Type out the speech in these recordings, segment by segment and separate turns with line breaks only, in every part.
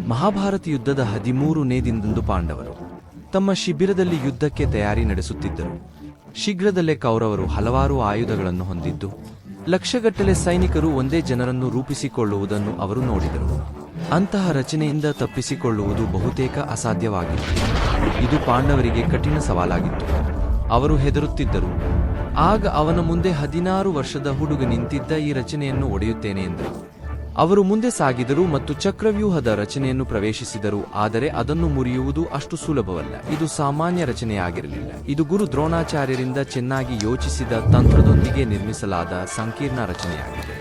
ಮಹಾಭಾರತ ಯುದ್ಧದ ಹದಿಮೂರನೇ ದಿನದಂದು ಪಾಂಡವರು ತಮ್ಮ ಶಿಬಿರದಲ್ಲಿ ಯುದ್ಧಕ್ಕೆ ತಯಾರಿ ನಡೆಸುತ್ತಿದ್ದರು. ಶೀಘ್ರದಲ್ಲೇ ಕೌರವರು ಹಲವಾರು ಆಯುಧಗಳನ್ನು ಹೊಂದಿದ್ದು, ಲಕ್ಷಗಟ್ಟಲೆ ಸೈನಿಕರು ಒಂದೇ ಜನರನ್ನು ರೂಪಿಸಿಕೊಳ್ಳುವುದನ್ನು ಅವರು ನೋಡಿದರು. ಅಂತಹ ರಚನೆಯಿಂದ ತಪ್ಪಿಸಿಕೊಳ್ಳುವುದು ಬಹುತೇಕ ಅಸಾಧ್ಯವಾಗಿತ್ತು. ಇದು ಪಾಂಡವರಿಗೆ ಕಠಿಣ ಸವಾಲಾಗಿತ್ತು. ಅವರು ಹೆದರುತ್ತಿದ್ದರು. ಆಗ ಅವನ ಮುಂದೆ ಹದಿನಾರು ವರ್ಷದ ಹುಡುಗ ನಿಂತಿದ್ದ ಈ ರಚನೆಯನ್ನು ಒಡೆಯುತ್ತೇನೆ ಎಂದರು. ಅವರು ಮುಂದೆ ಸಾಗಿದರು ಮತ್ತು ಚಕ್ರವ್ಯೂಹದ ರಚನೆಯನ್ನು ಪ್ರವೇಶಿಸಿದರು, ಆದರೆ ಅದನ್ನು ಮುರಿಯುವುದು ಅಷ್ಟು ಸುಲಭವಲ್ಲ. ಇದು ಸಾಮಾನ್ಯ ರಚನೆಯಾಗಿರಲಿಲ್ಲ. ಇದು ಗುರು ದ್ರೋಣಾಚಾರ್ಯರಿಂದ ಚೆನ್ನಾಗಿ ಯೋಚಿಸಿದ ತಂತ್ರದೊಂದಿಗೆ ನಿರ್ಮಿಸಲಾದ ಸಂಕೀರ್ಣ ರಚನೆಯಾಗಿದೆ.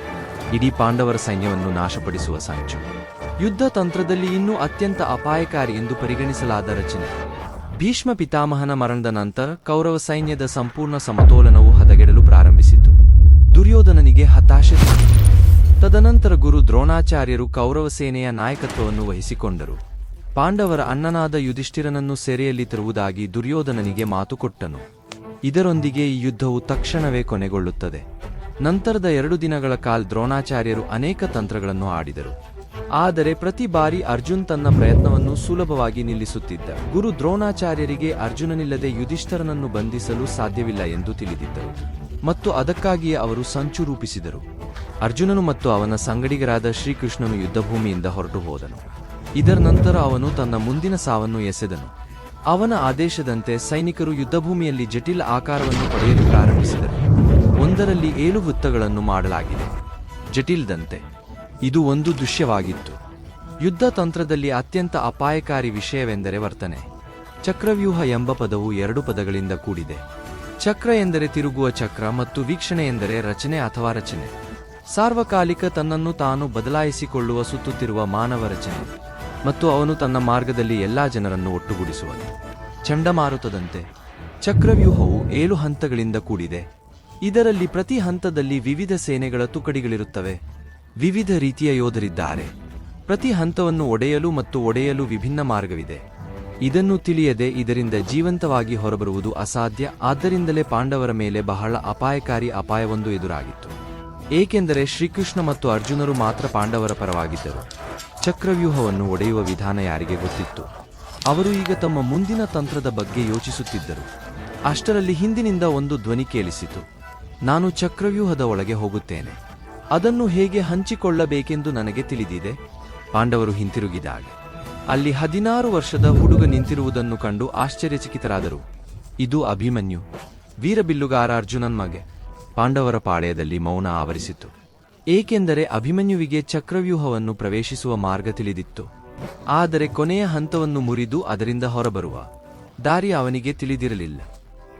ಇಡೀ ಪಾಂಡವರ ಸೈನ್ಯವನ್ನು ನಾಶಪಡಿಸುವ ಸಂಚು. ಯುದ್ಧ ತಂತ್ರದಲ್ಲಿ ಇನ್ನೂ ಅತ್ಯಂತ ಅಪಾಯಕಾರಿ ಎಂದು ಪರಿಗಣಿಸಲಾದ ರಚನೆ. ಭೀಷ್ಮ ಪಿತಾಮಹನ ಮರಣದ ನಂತರ ಕೌರವ ಸೈನ್ಯದ ಸಂಪೂರ್ಣ ಸಮತೋಲನವು ಹದಗೆಡಲು ಪ್ರಾರಂಭಿಸಿತು. ದುರ್ಯೋಧನನಿಗೆ ಹತಾಶೆ. ತದನಂತರ ಗುರು ದ್ರೋಣಾಚಾರ್ಯರು ಕೌರವ ಸೇನೆಯ ನಾಯಕತ್ವವನ್ನು ವಹಿಸಿಕೊಂಡರು. ಪಾಂಡವರ ಅಣ್ಣನಾದ ಯುಧಿಷ್ಠಿರನನ್ನು ಸೆರೆಯಲ್ಲಿ ತರುವುದಾಗಿ ದುರ್ಯೋಧನನಿಗೆ ಮಾತು ಕೊಟ್ಟನು. ಇದರೊಂದಿಗೆ ಈ ಯುದ್ಧವು ತಕ್ಷಣವೇ ಕೊನೆಗೊಳ್ಳುತ್ತದೆ. ನಂತರದ ಎರಡು ದಿನಗಳ ಕಾಲ ದ್ರೋಣಾಚಾರ್ಯರು ಅನೇಕ ತಂತ್ರಗಳನ್ನು ಆಡಿದರು. ಆದರೆ ಪ್ರತಿ ಬಾರಿ ಅರ್ಜುನ್ ತನ್ನ ಪ್ರಯತ್ನವನ್ನು ಸುಲಭವಾಗಿ ನಿಲ್ಲಿಸುತ್ತಿದ್ದ. ಗುರು ದ್ರೋಣಾಚಾರ್ಯರಿಗೆ ಅರ್ಜುನನಿಲ್ಲದೆ ಯುಧಿಷ್ಠರನನ್ನು ಬಂಧಿಸಲು ಸಾಧ್ಯವಿಲ್ಲ ಎಂದು ತಿಳಿದಿದ್ದರು. ಮತ್ತು ಅದಕ್ಕಾಗಿಯೇ ಅವರು ಸಂಚು ರೂಪಿಸಿದರು. ಅರ್ಜುನನು ಮತ್ತು ಅವನ ಸಂಗಡಿಗರಾದ ಶ್ರೀಕೃಷ್ಣನು ಯುದ್ಧಭೂಮಿಯಿಂದ ಹೊರಟು ಹೋದನು. ಇದರ ನಂತರ ಅವನು ತನ್ನ ಮುಂದಿನ ಸಾವನ್ನು ಎಸೆದನು. ಅವನ ಆದೇಶದಂತೆ ಸೈನಿಕರು ಯುದ್ಧಭೂಮಿಯಲ್ಲಿ ಜಟಿಲ ಆಕಾರವನ್ನು ಪಡೆಯಲು ಪ್ರಾರಂಭಿಸಿದರು. ಒಂದರಲ್ಲಿ ಏಳು ವೃತ್ತಗಳನ್ನು ಮಾಡಲಾಗಿದೆ. ಜಟಿಲ್ದಂತೆ. ಇದು ಒಂದು ದೃಶ್ಯವಾಗಿತ್ತು. ಯುದ್ಧ ತಂತ್ರದಲ್ಲಿ ಅತ್ಯಂತ ಅಪಾಯಕಾರಿ ವಿಷಯವೆಂದರೆ ವರ್ತನೆ. ಚಕ್ರವ್ಯೂಹ ಎಂಬ ಪದವು ಎರಡು ಪದಗಳಿಂದ ಕೂಡಿದೆ. ಚಕ್ರ ಎಂದರೆ ತಿರುಗುವ ಚಕ್ರ ಮತ್ತು ವೀಕ್ಷಣೆ ಎಂದರೆ ರಚನೆ ಅಥವಾ ರಚನೆ. ಸಾರ್ವಕಾಲಿಕ ತನ್ನನ್ನು ತಾನು ಬದಲಾಯಿಸಿಕೊಳ್ಳುವ ಸುತ್ತುತ್ತಿರುವ ಮಾನವ ರಚನೆ ಮತ್ತು ಅವನು ತನ್ನ ಮಾರ್ಗದಲ್ಲಿ ಎಲ್ಲಾ ಜನರನ್ನು ಒಟ್ಟುಗೂಡಿಸುವನು. ಚಂಡಮಾರುತದಂತೆ ಚಕ್ರವ್ಯೂಹವು ಏಳು ಹಂತಗಳಿಂದ ಕೂಡಿದೆ. ಇದರಲ್ಲಿ ಪ್ರತಿ ಹಂತದಲ್ಲಿ ವಿವಿಧ ಸೇನೆಗಳ ತುಕಡಿಗಳಿರುತ್ತವೆ. ವಿವಿಧ ರೀತಿಯ ಯೋಧರಿದ್ದಾರೆ. ಪ್ರತಿ ಹಂತವನ್ನು ಒಡೆಯಲು ಮತ್ತು ಒಡೆಯಲು ವಿಭಿನ್ನ ಮಾರ್ಗವಿದೆ. ಇದನ್ನು ತಿಳಿಯದೆ ಇದರಿಂದ ಜೀವಂತವಾಗಿ ಹೊರಬರುವುದು ಅಸಾಧ್ಯ. ಆದ್ದರಿಂದಲೇ ಪಾಂಡವರ ಮೇಲೆ ಬಹಳ ಅಪಾಯಕಾರಿ ಅಪಾಯವೊಂದು ಎದುರಾಗಿತ್ತು. ಏಕೆಂದರೆ ಶ್ರೀಕೃಷ್ಣ ಮತ್ತು ಅರ್ಜುನರು ಮಾತ್ರ ಪಾಂಡವರ ಪರವಾಗಿದ್ದರು. ಚಕ್ರವ್ಯೂಹವನ್ನು ಒಡೆಯುವ ವಿಧಾನ ಯಾರಿಗೆ ಗೊತ್ತಿತ್ತು? ಅವರು ಈಗ ತಮ್ಮ ಮುಂದಿನ ತಂತ್ರದ ಬಗ್ಗೆ ಯೋಚಿಸುತ್ತಿದ್ದರು. ಅಷ್ಟರಲ್ಲಿ ಹಿಂದಿನಿಂದ ಒಂದು ಧ್ವನಿ ಕೇಳಿಸಿತು. ನಾನು ಚಕ್ರವ್ಯೂಹದ ಒಳಗೆ ಹೋಗುತ್ತೇನೆ. ಅದನ್ನು ಹೇಗೆ ಹಂಚಿಕೊಳ್ಳಬೇಕೆಂದು ನನಗೆ ತಿಳಿದಿದೆ? ಪಾಂಡವರು ಹಿಂತಿರುಗಿದಾಗ ಅಲ್ಲಿ ಹದಿನಾರು ವರ್ಷದ ಹುಡುಗ ನಿಂತಿರುವುದನ್ನು ಕಂಡು ಆಶ್ಚರ್ಯಚಕಿತರಾದರು. ಇದು ಅಭಿಮನ್ಯು. ವೀರಬಿಲ್ಲುಗಾರ ಅರ್ಜುನನ್ ಮಗೆ. ಪಾಂಡವರ ಪಾಳೆಯದಲ್ಲಿ ಮೌನ ಆವರಿಸಿತು. ಏಕೆಂದರೆ ಅಭಿಮನ್ಯುವಿಗೆ ಚಕ್ರವ್ಯೂಹವನ್ನು ಪ್ರವೇಶಿಸುವ ಮಾರ್ಗ ತಿಳಿದಿತ್ತು. ಆದರೆ ಕೊನೆಯ ಹಂತವನ್ನು ಮುರಿದು ಅದರಿಂದ ಹೊರಬರುವ. ದಾರಿ ಅವನಿಗೆ ತಿಳಿದಿರಲಿಲ್ಲ.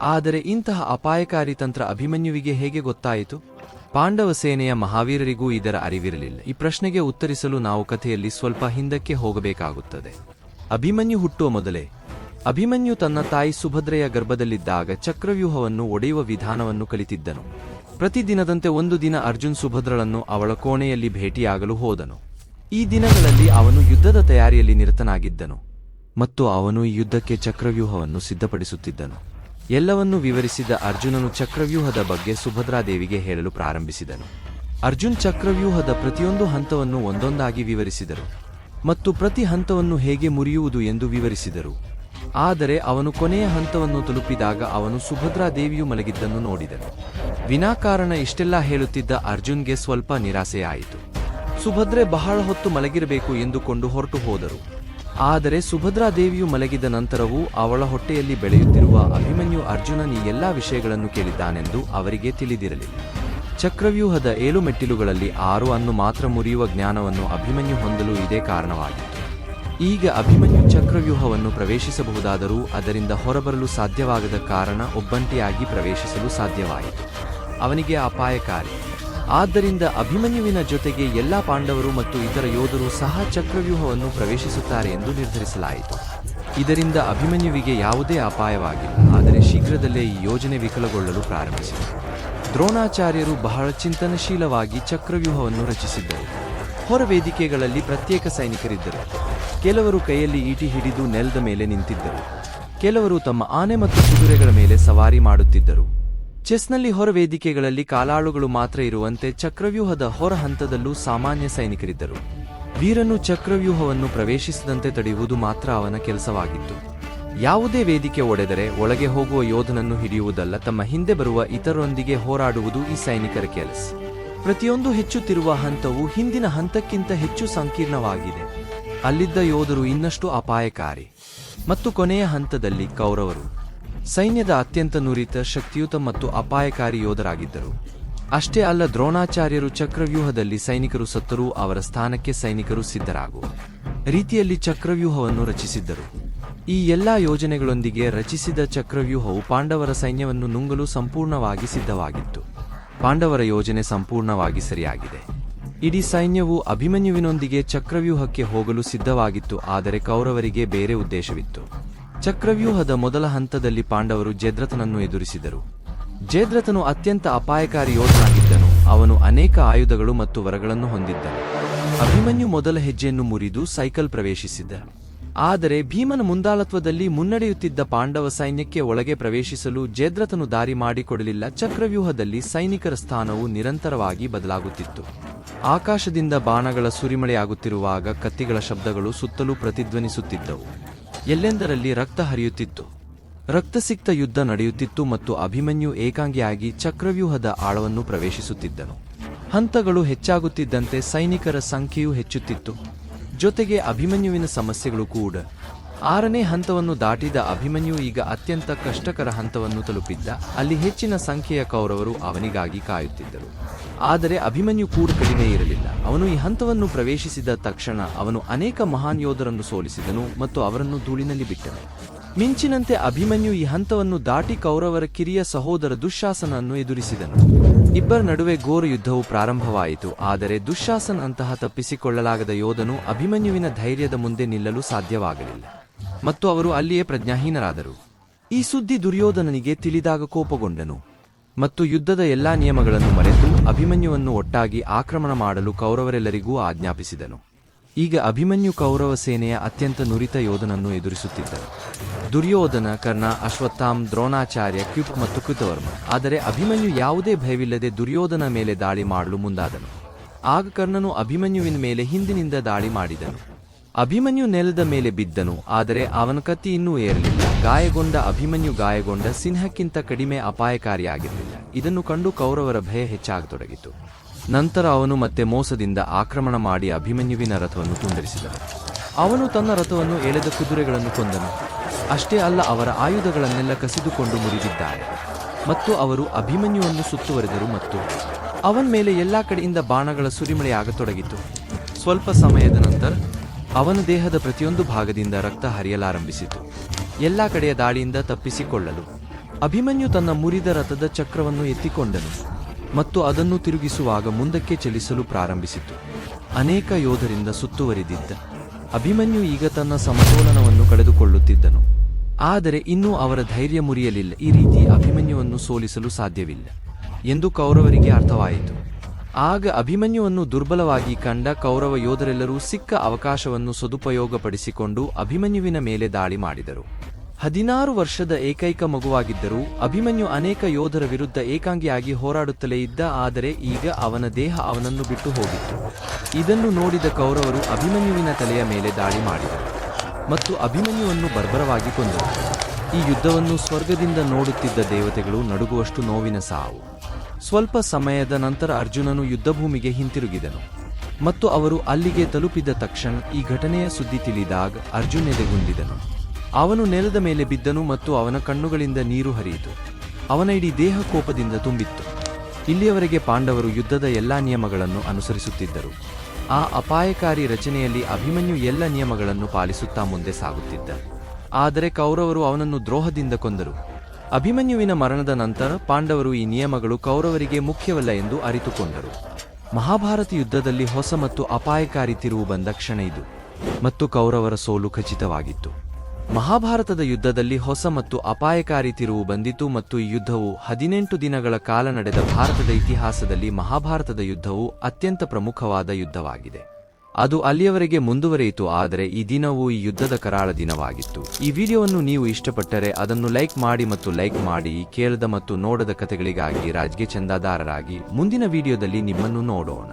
ಆದರೆ ಇಂತಹ ಅಪಾಯಕಾರಿ ತಂತ್ರ ಅಭಿಮನ್ಯುವಿಗೆ ಹೇಗೆ ಗೊತ್ತಾಯಿತು? ಪಾಂಡವ ಸೇನೆಯ ಮಹಾವೀರರಿಗೂ ಇದರ ಅರಿವಿರಲಿಲ್ಲ. ಈ ಪ್ರಶ್ನೆಗೆ ಉತ್ತರಿಸಲು ನಾವು ಕಥೆಯಲ್ಲಿ ಸ್ವಲ್ಪ ಹಿಂದಕ್ಕೆ ಹೋಗಬೇಕಾಗುತ್ತದೆ. ಅಭಿಮನ್ಯು ಹುಟ್ಟುವ ಮೊದಲೇ, ಅಭಿಮನ್ಯು ತನ್ನ ತಾಯಿ ಸುಭದ್ರೆಯ ಗರ್ಭದಲ್ಲಿದ್ದಾಗ ಚಕ್ರವ್ಯೂಹವನ್ನು ಒಡೆಯುವ ವಿಧಾನವನ್ನು ಕಲಿತಿದ್ದನು. ಪ್ರತಿದಿನದಂತೆ ಒಂದು ದಿನ ಅರ್ಜುನ್ ಸುಭದ್ರಳನ್ನು ಅವಳ ಕೋಣೆಯಲ್ಲಿ ಭೇಟಿಯಾಗಲು ಹೋದನು. ಈ ದಿನಗಳಲ್ಲಿ ಅವನು ಯುದ್ಧದ ತಯಾರಿಯಲ್ಲಿ ನಿರತನಾಗಿದ್ದನು ಮತ್ತು ಅವನು ಈ ಯುದ್ಧಕ್ಕೆ ಚಕ್ರವ್ಯೂಹವನ್ನು ಸಿದ್ಧಪಡಿಸುತ್ತಿದ್ದನು. ಎಲ್ಲವನ್ನೂ ವಿವರಿಸಿದ ಅರ್ಜುನನು ಚಕ್ರವ್ಯೂಹದ ಬಗ್ಗೆ ಸುಭದ್ರಾದೇವಿಗೆ ಹೇಳಲು ಪ್ರಾರಂಭಿಸಿದನು. ಅರ್ಜುನ್ ಚಕ್ರವ್ಯೂಹದ ಪ್ರತಿಯೊಂದು ಹಂತವನ್ನು ಒಂದೊಂದಾಗಿ ವಿವರಿಸಿದರು ಮತ್ತು ಪ್ರತಿ ಹಂತವನ್ನು ಹೇಗೆ ಮುರಿಯುವುದು ಎಂದು ವಿವರಿಸಿದರು. ಆದರೆ ಅವನು ಕೊನೆಯ ಹಂತವನ್ನು ತಲುಪಿದಾಗ ಅವನು ಸುಭದ್ರಾದೇವಿಯು ಮಲಗಿದ್ದನ್ನು ನೋಡಿದನು. ವಿನಾಕಾರಣ ಇಷ್ಟೆಲ್ಲ ಹೇಳುತ್ತಿದ್ದ ಅರ್ಜುನ್ಗೆ ಸ್ವಲ್ಪ ನಿರಾಸೆಯಾಯಿತು. ಸುಭದ್ರೆ ಬಹಳ ಹೊತ್ತು ಮಲಗಿರಬೇಕು ಎಂದುಕೊಂಡು ಹೊರಟು ಹೋದರು. ಆದರೆ ಸುಭದ್ರಾದೇವಿಯು ಮಲಗಿದ ನಂತರವೂ ಅವಳ ಹೊಟ್ಟೆಯಲ್ಲಿ ಬೆಳೆಯುತ್ತಿರುವ ಅಭಿಮನ್ಯು ಅರ್ಜುನನ್ ಈ ಎಲ್ಲಾ ವಿಷಯಗಳನ್ನು ಕೇಳಿದ್ದಾನೆಂದು ಅವರಿಗೆ ತಿಳಿದಿರಲಿಲ್ಲ. ಚಕ್ರವ್ಯೂಹದ ಏಳು ಮೆಟ್ಟಿಲುಗಳಲ್ಲಿ ಆರು ಅನ್ನು ಮಾತ್ರ ಮುರಿಯುವ ಜ್ಞಾನವನ್ನು ಅಭಿಮನ್ಯು ಹೊಂದಲು ಇದೇ ಕಾರಣವಾಗಿತ್ತು. ಈಗ ಅಭಿಮನ್ಯು ಚಕ್ರವ್ಯೂಹವನ್ನು ಪ್ರವೇಶಿಸಬಹುದಾದರೂ ಅದರಿಂದ ಹೊರಬರಲು ಸಾಧ್ಯವಾಗದ ಕಾರಣ ಒಬ್ಬಂಟಿಯಾಗಿ ಪ್ರವೇಶಿಸಲು ಸಾಧ್ಯವಾಯಿತು. ಅವನಿಗೆ ಅಪಾಯಕಾರಿ. ಆದ್ದರಿಂದ ಅಭಿಮನ್ಯುವಿನ ಜೊತೆಗೆ ಎಲ್ಲಾ ಪಾಂಡವರು ಮತ್ತು ಇತರ ಯೋಧರು ಸಹ ಚಕ್ರವ್ಯೂಹವನ್ನು ಪ್ರವೇಶಿಸುತ್ತಾರೆ ಎಂದು ನಿರ್ಧರಿಸಲಾಯಿತು. ಇದರಿಂದ ಅಭಿಮನ್ಯುವಿಗೆ ಯಾವುದೇ ಅಪಾಯವಾಗಿಲ್ಲ. ಆದರೆ ಶೀಘ್ರದಲ್ಲೇ ಈ ಯೋಜನೆ ವಿಫಲಗೊಳ್ಳಲು ಪ್ರಾರಂಭಿಸಿತು ದ್ರೋಣಾಚಾರ್ಯರು ಬಹಳ ಚಿಂತನಶೀಲವಾಗಿ ಚಕ್ರವ್ಯೂಹವನ್ನು ರಚಿಸಿದ್ದರು. ಹೊರ ವೇದಿಕೆಗಳಲ್ಲಿ ಪ್ರತ್ಯೇಕ ಸೈನಿಕರಿದ್ದರು. ಕೆಲವರು ಕೈಯಲ್ಲಿ ಈಟಿ ಹಿಡಿದು ನೆಲದ ಮೇಲೆ ನಿಂತಿದ್ದರು. ಕೆಲವರು ತಮ್ಮ ಆನೆ ಮತ್ತು ಕುದುರೆಗಳ ಮೇಲೆ ಸವಾರಿ ಮಾಡುತ್ತಿದ್ದರು. ಚೆಸ್ನಲ್ಲಿ ಹೊರ ವೇದಿಕೆಗಳಲ್ಲಿ ಕಾಲಾಳುಗಳು ಮಾತ್ರ ಇರುವಂತೆ ಚಕ್ರವ್ಯೂಹದ ಹೊರ ಹಂತದಲ್ಲೂ ಸಾಮಾನ್ಯ ಸೈನಿಕರಿದ್ದರು. ವೀರನು ಚಕ್ರವ್ಯೂಹವನ್ನು ಪ್ರವೇಶಿಸದಂತೆ ತಡೆಯುವುದು ಮಾತ್ರ ಅವನ ಕೆಲಸವಾಗಿತ್ತು. ಯಾವುದೇ ವೇದಿಕೆ ಒಡೆದರೆ ಒಳಗೆ ಹೋಗುವ ಯೋಧನನ್ನು ಹಿಡಿಯುವುದಲ್ಲ, ತಮ್ಮ ಹಿಂದೆ ಬರುವ ಇತರರೊಂದಿಗೆ ಹೋರಾಡುವುದು ಈ ಸೈನಿಕರ ಕೆಲಸ. ಪ್ರತಿಯೊಂದು ಹೆಚ್ಚುತ್ತಿರುವ ಹಂತವು ಹಿಂದಿನ ಹಂತಕ್ಕಿಂತ ಹೆಚ್ಚು ಸಂಕೀರ್ಣವಾಗಿದೆ. ಅಲ್ಲಿದ್ದ ಯೋಧರು ಇನ್ನಷ್ಟು ಅಪಾಯಕಾರಿ. ಮತ್ತು ಕೊನೆಯ ಹಂತದಲ್ಲಿ ಕೌರವರು. ಸೈನ್ಯದ ಅತ್ಯಂತ ನುರಿತ, ಶಕ್ತಿಯುತ ಮತ್ತು ಅಪಾಯಕಾರಿ ಯೋಧರಾಗಿದ್ದರು. ಅಷ್ಟೇ ಅಲ್ಲ, ದ್ರೋಣಾಚಾರ್ಯರು ಚಕ್ರವ್ಯೂಹದಲ್ಲಿ ಸೈನಿಕರು ಸತ್ತರೂ ಅವರ ಸ್ಥಾನಕ್ಕೆ ಸೈನಿಕರು ಸಿದ್ಧರಾಗುವ ರೀತಿಯಲ್ಲಿ ಚಕ್ರವ್ಯೂಹವನ್ನು ರಚಿಸಿದ್ದರು. ಈ ಎಲ್ಲಾ ಯೋಜನೆಗಳೊಂದಿಗೆ ರಚಿಸಿದ ಚಕ್ರವ್ಯೂಹವು ಪಾಂಡವರ ಸೈನ್ಯವನ್ನು ನುಂಗಲು ಸಂಪೂರ್ಣವಾಗಿ ಸಿದ್ಧವಾಗಿತ್ತು. ಪಾಂಡವರ ಯೋಜನೆ ಸಂಪೂರ್ಣವಾಗಿ ಸರಿಯಾಗಿದೆ. ಇಡೀ ಸೈನ್ಯವು ಅಭಿಮನ್ಯುವಿನೊಂದಿಗೆ ಚಕ್ರವ್ಯೂಹಕ್ಕೆ ಹೋಗಲು ಸಿದ್ಧವಾಗಿತ್ತು, ಆದರೆ ಕೌರವರಿಗೆ ಬೇರೆ ಉದ್ದೇಶವಿತ್ತು. ಚಕ್ರವ್ಯೂಹದ ಮೊದಲ ಹಂತದಲ್ಲಿ ಪಾಂಡವರು ಜೇದ್ರತನನ್ನು ಎದುರಿಸಿದರು. ಜೇದ್ರತನು ಅತ್ಯಂತ ಅಪಾಯಕಾರಿ ಯೋಧನಾಗಿದ್ದನು. ಅವನು ಅನೇಕ ಆಯುಧಗಳು ಮತ್ತು ವರಗಳನ್ನು ಹೊಂದಿದ್ದನು. ಅಭಿಮನ್ಯು ಮೊದಲ ಹೆಜ್ಜೆಯನ್ನು ಮುರಿದು ಸೈಕಲ್ ಪ್ರವೇಶಿಸಿದ್ದ ಆದರೆ ಭೀಮನ ಮುಂದಾಳತ್ವದಲ್ಲಿ ಮುನ್ನಡೆಯುತ್ತಿದ್ದ ಪಾಂಡವ ಸೈನ್ಯಕ್ಕೆ ಒಳಗೆ ಪ್ರವೇಶಿಸಲು ಜೇದ್ರತನು ದಾರಿ ಮಾಡಿಕೊಡಲಿಲ್ಲ. ಚಕ್ರವ್ಯೂಹದಲ್ಲಿ ಸೈನಿಕರ ಸ್ಥಾನವು ನಿರಂತರವಾಗಿ ಬದಲಾಗುತ್ತಿತ್ತು. ಆಕಾಶದಿಂದ ಬಾಣಗಳ ಸುರಿಮಳೆಯಾಗುತ್ತಿರುವಾಗ ಕತ್ತಿಗಳ ಶಬ್ದಗಳು ಸುತ್ತಲೂ ಪ್ರತಿಧ್ವನಿಸುತ್ತಿದ್ದವು. ಎಲ್ಲೆಂದರಲ್ಲಿ ರಕ್ತ ಹರಿಯುತ್ತಿತ್ತು? ರಕ್ತಸಿಕ್ತ ಯುದ್ಧ ನಡೆಯುತ್ತಿತ್ತು ಮತ್ತು ಅಭಿಮನ್ಯು ಏಕಾಂಗಿಯಾಗಿ ಚಕ್ರವ್ಯೂಹದ ಆಳವನ್ನು ಪ್ರವೇಶಿಸುತ್ತಿದ್ದನು. ಹಂತಗಳು ಹೆಚ್ಚಾಗುತ್ತಿದ್ದಂತೆ ಸೈನಿಕರ ಸಂಖ್ಯೆಯೂ ಹೆಚ್ಚುತ್ತಿತ್ತು. ಜೊತೆಗೆ ಅಭಿಮನ್ಯುವಿನ ಸಮಸ್ಯೆಗಳು ಕೂಡ. ಆರನೇ ಹಂತವನ್ನು ದಾಟಿದ ಅಭಿಮನ್ಯು ಈಗ ಅತ್ಯಂತ ಕಷ್ಟಕರ ಹಂತವನ್ನು ತಲುಪಿದ್ದ. ಅಲ್ಲಿ ಹೆಚ್ಚಿನ ಸಂಖ್ಯೆಯ ಕೌರವರು ಅವನಿಗಾಗಿ ಕಾಯುತ್ತಿದ್ದರು. ಆದರೆ ಅಭಿಮನ್ಯು ಕೂಡ ಕಡಿಮೆ ಇರಲಿಲ್ಲ. ಅವನು ಈ ಹಂತವನ್ನು ಪ್ರವೇಶಿಸಿದ ತಕ್ಷಣ ಅವನು ಅನೇಕ ಮಹಾನ್ ಯೋಧರನ್ನು ಸೋಲಿಸಿದನು ಮತ್ತು ಅವರನ್ನು ಧೂಳಿನಲ್ಲಿ ಬಿಟ್ಟನು. ಮಿಂಚಿನಂತೆ ಅಭಿಮನ್ಯು ಈ ಹಂತವನ್ನು ದಾಟಿ ಕೌರವರ ಕಿರಿಯ ಸಹೋದರ ದುಶಾಸನನ್ನು ಎದುರಿಸಿದನು. ಇಬ್ಬರ ನಡುವೆ ಘೋರ ಯುದ್ಧವು ಪ್ರಾರಂಭವಾಯಿತು, ಆದರೆ ದುಶಾಸನ್ ಅಂತಹ ತಪ್ಪಿಸಿಕೊಳ್ಳಲಾಗದ ಯೋಧನು ಅಭಿಮನ್ಯುವಿನ ಧೈರ್ಯದ ಮುಂದೆ ನಿಲ್ಲಲು ಸಾಧ್ಯವಾಗಲಿಲ್ಲ. ಮತ್ತು ಅವರು ಅಲ್ಲಿಯೇ ಪ್ರಜ್ಞಾಹೀನರಾದರು. ಈ ಸುದ್ದಿ ದುರ್ಯೋಧನನಿಗೆ ತಿಳಿದಾಗ ಕೋಪಗೊಂಡನು. ಮತ್ತು ಯುದ್ಧದ ಎಲ್ಲಾ ನಿಯಮಗಳನ್ನು ಮರೆತು ಅಭಿಮನ್ಯುವನ್ನು ಒಟ್ಟಾಗಿ ಆಕ್ರಮಣ ಮಾಡಲು ಕೌರವರೆಲ್ಲರಿಗೂ ಆಜ್ಞಾಪಿಸಿದನು. ಈಗ ಅಭಿಮನ್ಯು ಕೌರವ ಸೇನೆಯ ಅತ್ಯಂತ ನುರಿತ ಯೋಧನನ್ನು ಎದುರಿಸುತ್ತಿದ್ದನು. ದುರ್ಯೋಧನ ಕರ್ಣ ಅಶ್ವತ್ಥಾಮ್ ದ್ರೋಣಾಚಾರ್ಯ ಕ್ಯುಪ್ ಮತ್ತು ಕೃತವರ್ಮ. ಆದರೆ ಅಭಿಮನ್ಯು ಯಾವುದೇ ಭಯವಿಲ್ಲದೆ ದುರ್ಯೋಧನ ಮೇಲೆ ದಾಳಿ ಮಾಡಲು ಮುಂದಾದನು. ಆಗ ಕರ್ಣನು ಅಭಿಮನ್ಯುವಿನ ಮೇಲೆ ಹಿಂದಿನಿಂದ ದಾಳಿ ಮಾಡಿದನು. ಅಭಿಮನ್ಯು ನೆಲದ ಮೇಲೆ ಬಿದ್ದನು, ಆದರೆ ಅವನ ಕತ್ತಿ ಇನ್ನೂ ಏರಲಿಲ್ಲ. ಗಾಯಗೊಂಡ ಅಭಿಮನ್ಯು ಗಾಯಗೊಂಡ ಸಿಂಹಕ್ಕಿಂತ ಕಡಿಮೆ ಅಪಾಯಕಾರಿಯಾಗಿರಲಿಲ್ಲ. ಇದನ್ನು ಕಂಡು ಕೌರವರ ಭಯ ಹೆಚ್ಚಾಗತೊಡಗಿತು. ನಂತರ ಅವನು ಮತ್ತೆ ಮೋಸದಿಂದ ಆಕ್ರಮಣ ಮಾಡಿ ಅಭಿಮನ್ಯುವಿನ ರಥವನ್ನು ತುಂಡರಿಸಿದನು. ಅವನು ತನ್ನ ರಥವನ್ನು ಎಳೆದ ಕುದುರೆಗಳನ್ನು ಕೊಂದನು. ಅಷ್ಟೇ ಅಲ್ಲ, ಅವರ ಆಯುಧಗಳನ್ನೆಲ್ಲ ಕಸಿದುಕೊಂಡು ಮುರಿದಿದ್ದಾರೆ. ಮತ್ತು ಅವರು ಅಭಿಮನ್ಯುವನ್ನು ಸುತ್ತುವರೆದರು ಮತ್ತು ಅವನ ಮೇಲೆ ಎಲ್ಲಾ ಕಡೆಯಿಂದ ಬಾಣಗಳ ಸುರಿಮಳೆಯಾಗತೊಡಗಿತು. ಸ್ವಲ್ಪ ಸಮಯದ ನಂತರ ಅವನ ದೇಹದ ಪ್ರತಿಯೊಂದು ಭಾಗದಿಂದ ರಕ್ತ ಹರಿಯಲಾರಂಭಿಸಿತು. ಎಲ್ಲ ಕಡೆಯ ದಾಳಿಯಿಂದ ತಪ್ಪಿಸಿಕೊಳ್ಳಲು ಅಭಿಮನ್ಯು ತನ್ನ ಮುರಿದ ರಥದ ಚಕ್ರವನ್ನು ಎತ್ತಿಕೊಂಡನು ಮತ್ತು ಅದನ್ನು ತಿರುಗಿಸುವಾಗ ಮುಂದಕ್ಕೆ ಚಲಿಸಲು ಪ್ರಾರಂಭಿಸಿತು. ಅನೇಕ ಯೋಧರಿಂದ ಸುತ್ತುವರಿದಿದ್ದ ಅಭಿಮನ್ಯು ಈಗ ತನ್ನ ಸಮತೋಲನವನ್ನು ಕಳೆದುಕೊಳ್ಳುತ್ತಿದ್ದನು. ಆದರೆ ಇನ್ನೂ ಅವರ ಧೈರ್ಯ ಮುರಿಯಲಿಲ್ಲ. ಈ ರೀತಿ ಅಭಿಮನ್ಯುವನ್ನು ಸೋಲಿಸಲು ಸಾಧ್ಯವಿಲ್ಲ ಎಂದು ಕೌರವರಿಗೆ ಅರ್ಥವಾಯಿತು. ಆಗ ಅಭಿಮನ್ಯುವನ್ನು ದುರ್ಬಲವಾಗಿ ಕಂಡ ಕೌರವ ಯೋಧರೆಲ್ಲರೂ ಸಿಕ್ಕ ಅವಕಾಶವನ್ನು ಸದುಪಯೋಗಪಡಿಸಿಕೊಂಡು ಅಭಿಮನ್ಯುವಿನ ಮೇಲೆ ದಾಳಿ ಮಾಡಿದರು. ಹದಿನಾರು ವರ್ಷದ ಏಕೈಕ ಮಗುವಾಗಿದ್ದರೂ ಅಭಿಮನ್ಯು ಅನೇಕ ಯೋಧರ ವಿರುದ್ಧ ಏಕಾಂಗಿಯಾಗಿ ಹೋರಾಡುತ್ತಲೇ ಇದ್ದ, ಆದರೆ ಈಗ ಅವನ ದೇಹ ಅವನನ್ನು ಬಿಟ್ಟು ಹೋಗಿತ್ತು. ಇದನ್ನು ನೋಡಿದ ಕೌರವರು ಅಭಿಮನ್ಯುವಿನ ತಲೆಯ ಮೇಲೆ ದಾಳಿ ಮಾಡಿದರು ಮತ್ತು ಅಭಿಮನ್ಯುವನ್ನು ಬರ್ಬರವಾಗಿ ಕೊಂದರು. ಈ ಯುದ್ಧವನ್ನು ಸ್ವರ್ಗದಿಂದ ನೋಡುತ್ತಿದ್ದ ದೇವತೆಗಳು ನಡುಗುವಷ್ಟು ನೋವಿನ ಸಾವು. ಸ್ವಲ್ಪ ಸಮಯದ ನಂತರ ಅರ್ಜುನನು ಯುದ್ಧಭೂಮಿಗೆ ಹಿಂತಿರುಗಿದನು. ಮತ್ತು ಅವರು ಅಲ್ಲಿಗೆ ತಲುಪಿದ ತಕ್ಷಣ ಈ ಘಟನೆಯ ಸುದ್ದಿ ತಿಳಿದಾಗ ಅರ್ಜುನ್ ಎದೆಗುಂದಿದನು ಅವನು ನೆಲದ ಮೇಲೆ ಬಿದ್ದನು ಮತ್ತು ಅವನ ಕಣ್ಣುಗಳಿಂದ ನೀರು ಹರಿಯಿತು. ಅವನ ಇಡೀ ದೇಹ ಕೋಪದಿಂದ ತುಂಬಿತ್ತು. ಇಲ್ಲಿಯವರೆಗೆ ಪಾಂಡವರು ಯುದ್ಧದ ಎಲ್ಲಾ ನಿಯಮಗಳನ್ನು ಅನುಸರಿಸುತ್ತಿದ್ದರು. ಆ ಅಪಾಯಕಾರಿ ರಚನೆಯಲ್ಲಿ ಅಭಿಮನ್ಯು ಎಲ್ಲ ನಿಯಮಗಳನ್ನು ಪಾಲಿಸುತ್ತಾ ಮುಂದೆ ಸಾಗುತ್ತಿದ್ದ. ಆದರೆ ಕೌರವರು ಅವನನ್ನು ದ್ರೋಹದಿಂದ ಕೊಂದರು. ಅಭಿಮನ್ಯುವಿನ ಮರಣದ ನಂತರ ಪಾಂಡವರು ಈ ನಿಯಮಗಳು ಕೌರವರಿಗೆ ಮುಖ್ಯವಲ್ಲ ಎಂದು ಅರಿತುಕೊಂಡರು. ಮಹಾಭಾರತ ಯುದ್ಧದಲ್ಲಿ ಹೊಸ ಮತ್ತು ಅಪಾಯಕಾರಿ ತಿರುವು ಬಂದ ಕ್ಷಣ ಇದು, ಮತ್ತು ಕೌರವರ ಸೋಲು ಖಚಿತವಾಗಿತ್ತು. ಮಹಾಭಾರತದ ಯುದ್ಧದಲ್ಲಿ ಹೊಸ ಮತ್ತು ಅಪಾಯಕಾರಿ ತಿರುವು ಬಂದಿತು ಮತ್ತು ಈ ಯುದ್ಧವು ಹದಿನೆಂಟು ದಿನಗಳ ಕಾಲ ನಡೆದ ಭಾರತದ ಇತಿಹಾಸದಲ್ಲಿ ಮಹಾಭಾರತದ ಯುದ್ಧವು ಅತ್ಯಂತ ಪ್ರಮುಖವಾದ ಯುದ್ಧವಾಗಿದೆ. ಅದು ಅಲ್ಲಿಯವರೆಗೆ ಮುಂದುವರೆಯಿತು, ಆದರೆ ಈ ದಿನವು ಈ ಯುದ್ಧದ ಕರಾಳ ದಿನವಾಗಿತ್ತು. ಈ ವಿಡಿಯೋವನ್ನು ನೀವು ಇಷ್ಟಪಟ್ಟರೆ ಅದನ್ನು ಲೈಕ್ ಮಾಡಿ ಮತ್ತು ಲೈಕ್ ಮಾಡಿ, ಕೇಳದ ಮತ್ತು ನೋಡದ ಕಥೆಗಳಿಗಾಗಿ ರಾಜ್ಗೆ ಚಂದಾದಾರರಾಗಿ ಮುಂದಿನ ವಿಡಿಯೋದಲ್ಲಿ ನಿಮ್ಮನ್ನು ನೋಡೋಣ.